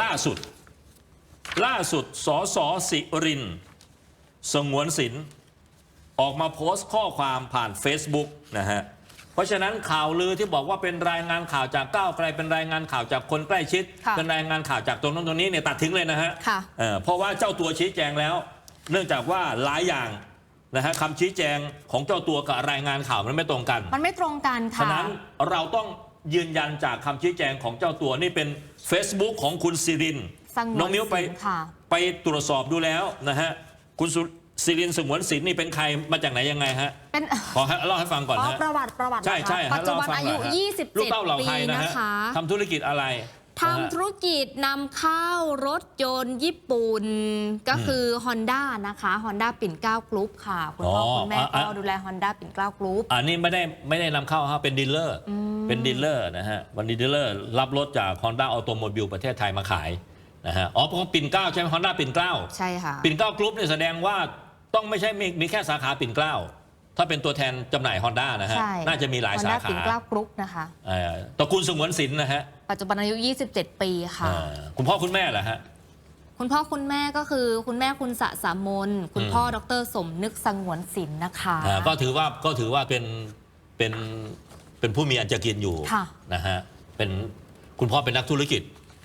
ล่าสุด ล่าสุดสสสิรินสงวนศิลป์ออกมาโพสต์ข้อความผ่าน Facebook นะฮะเพราะฉะนั้นข่าวลือที่บอกว่าเป็นรายงานข่าวจากก้าวไกลเป็นรายงานข่าวจากคนใกล้ชิด ค่ะเป็นรายงานข่าวจากตรงนั้นตรงนี้เนี่ยตัดทิ้งเลยนะฮะค่ะ เอ่อเพราะว่าเจ้าตัวชี้แจงแล้ว เนื่องจากว่าหลายอย่างนะฮะคำชี้แจงของเจ้าตัวกับรายงานข่าวมันไม่ตรงกัน มันไม่ตรงกันค่ะ ฉะนั้นเราต้อง ยืนยันจากคำชี้แจงของเจ้าตัวนี่เป็น Facebook ของคุณสิรินสงวนน้องมิ้วไปศิลป์ค่ะ ไปตรวจสอบดูแล้วนะฮะคุณสุสิรินสงวนศิลป์นี่เป็นใครมาจากไหนยังไงฮะเป็น ขอให้เล่าให้ฟังก่อนอ๋อฮะ ประวัติประวัติใช่นะคะใช่ฮะปัจจุบันเล่ให้ฟังอายุ หน่ฮะลูกเต้าเหล่า27ใครปีนะนะฮะคะ ทำธุรกิจอะไร ทำธุรกิจนำเข้ารถยนต์ญี่ปุ่น ก็คือ Honda นะคะ Honda ปิ่นเกล้ากรุ๊ปค่ะ คุณพ่อ อ๋อคุณแม่อะก็อะ ดูแล Honda ปิ่นเกล้ากรุ๊ป อันนี้ไม่ได้ไม่ได้นำเข้าฮะเป็นดีลเลอร์อืมเป็นดีลเลอร์นะฮะวันดีลเลอร์รับรถจาก Honda Automobile ประเทศไทยมาขายนะฮะ อ๋อเพราะปิ่นเกล้าใช่ไหม Honda ปิ่นเกล้า ใช่ค่ะ ปิ่นเกล้ากรุ๊ปเนี่ยแสดงว่าต้องไม่ใช่มีมีแค่สาขาปิ่นเกล้า ถ้าเป็นตัวแทนจำหน่าย Honda นะฮะ ใช่ น่าจะมีหลายสา Honda ขาปิ่นเกล้ากรุ๊ปนะคะ เอ่อตระกูลสงวนศิลป์นะฮะปัจจุบันอายุ 27 ปีค่ะเอ่อคุณพ่อคุณแม่เหรอฮะ คุณพ่อคุณแม่ก็คือคุณแม่คุณสะสามน คุณอืมพ่อดรสมนึกสงวนศิลป์นะคะ อ่าก็ถือว่าก็ถือว่าเป็นเป็นเป็นผู้มีอันจะกินอยู่ค่ะ นะฮะเป็นคุณพ่อเป็นนักธุรกิจ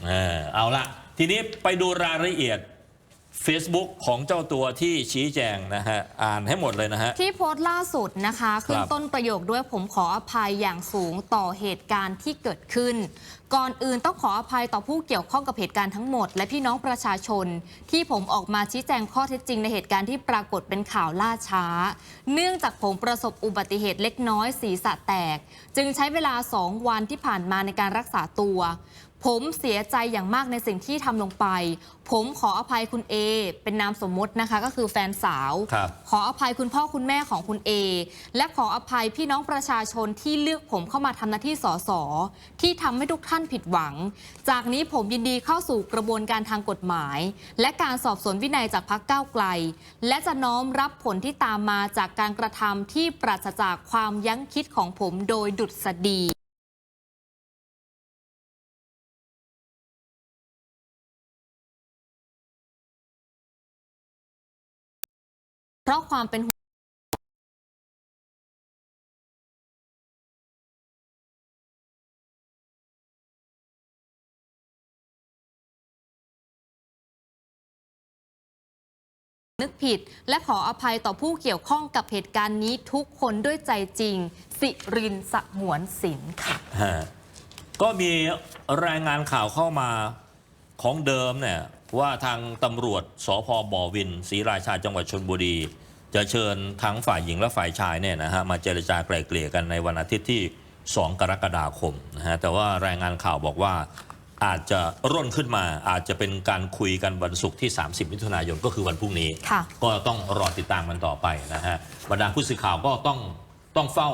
เออเอาละทีนี้ไปดูรายละเอียด Facebook ของเจ้าตัวที่ชี้แจงนะฮะ อ่านให้หมดเลยนะฮะ ที่โพสต์ล่าสุดนะคะ ขึ้นต้นประโยคด้วยผมขออภัยอย่างสูงต่อเหตุการณ์ที่เกิดขึ้น ก่อนอื่นต้องขออภัยต่อผู้เกี่ยวข้องกับเหตุการณ์ทั้งหมด และพี่น้องประชาชน ที่ผมออกมาชี้แจงข้อเท็จจริงในเหตุการณ์ที่ปรากฏเป็นข่าวล่าช้า เนื่องจากผมประสบอุบัติเหตุเล็กน้อยศีรษะแตก จึงใช้เวลาสองวันที่ผ่านมาในการรักษาตัว ผมเสียใจอย่างมากในสิ่งที่ทำลงไป ผมขออภัยคุณเอเป็นนามสมมตินะคะ ก็คือแฟนสาวครับขออภัยคุณพ่อคุณแม่ของคุณเอและขออภัยพี่น้องประชาชนที่เลือกผมเข้ามาทำหน้าที่สสที่ทำให้ทุกท่านผิดหวัง จากนี้ผมยินดีเข้าสู่กระบวนการทางกฎหมาย และการสอบสวนวินัยจากพรรคก้าวไกล และจะน้อมรับผลที่ตามมาจากการกระทำที่ปราศจากความยั้งคิดของผมโดยดุษฎี ราะความเป็นห่วงนึกผิด และขออภัยต่อผู้เกี่ยวข้องกับเหตุการณ์นี้ทุกคนด้วยใจจริง สิรินสงวนศิลป์ค่ะ ฮะก็มีรายงานข่าวเข้ามาของเดิมเนี่ย ว่าทางตำรวจสพบ่อวินศรีราชาจังหวัดชนบุรี จะเชิญทั้งฝ่ายหญิงและฝ่ายชายเนี่ยนะฮะมาเจรจาไกล่เกลี่ยกันในวันอาทิตย์ที่ 2 กรกฎาคมนะฮะแต่ว่ารายงานข่าวบอกว่าอาจจะร่นขึ้นมาอาจจะเป็นการคุยกันวันศุกร์ที่ 30 มิถุนายนก็คือวันพรุ่งนี้ค่ะก็ต้องรอติดตามกันต่อไปนะฮะบรรดาผู้สื่อข่าวก็ต้องต้องเฝ้า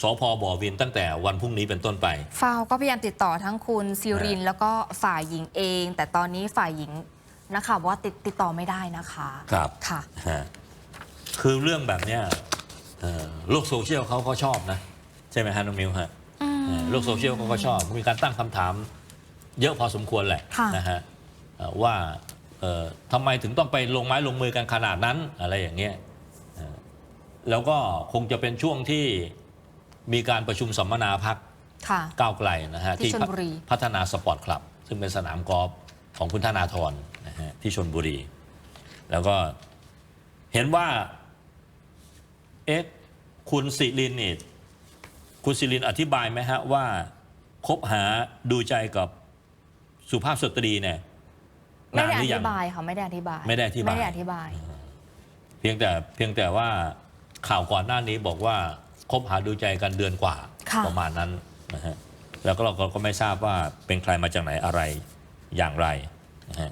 สพบ่อวินตั้งแต่วันพรุ่งนี้เป็นต้นไป ฟาวก็พยายามติดต่อทั้งคุณซิริน แล้วก็ฝ่ายหญิงเอง แต่ตอนนี้ฝ่ายหญิงนะคะว่าติดติดต่อไม่ได้นะคะครับค่ะ ฮะคือเรื่องแบบเนี้ยเอ่อโลกโซเชียลเขาก็ชอบนะ ใช่ไหมฮะน้องมิวฮะ อืม เอ่อโลกโซเชียลเขาก็ชอบมีการตั้งคำถามเยอะพอสมควรแหละค่ะ นะฮะเอ่อว่าเอ่อทำไมถึงต้องไปลงไม้ลงมือกันขนาดนั้นอะไรอย่างเงี้ยเอ่อแล้วก็คงจะเป็นช่วงที่ มีการประชุมสัมมนาพักค่ะ ก้าวไกลนะฮะที่ชลบุรี พัฒนาสปอร์ตคลับ ซึ่งเป็นสนามกอล์ฟของคุณธนาธรนะฮะที่ชนบุรี แล้วก็เห็นว่า เอ๊ะคุณสิรินนี่คุณสิรินอธิบายไหมฮะว่าคบหาดูใจกับสุภาพสตรีเนี่ยไม่นานได้หอรือยัธิง บายค่ะไม่ได้อธิบายไม่ได้อธิบายไม่ได้อธิบายเพียงแต่เพียงแต่ว่าข่าวก่อนหน้านี้บอกว่า คบหาดูใจกันเดือนกว่าค่ะ ประมาณนั้นนะฮะแล้วก็เราก็ไม่ทราบว่าเป็นใครมาจากไหนอะไรอย่างไรนะฮะ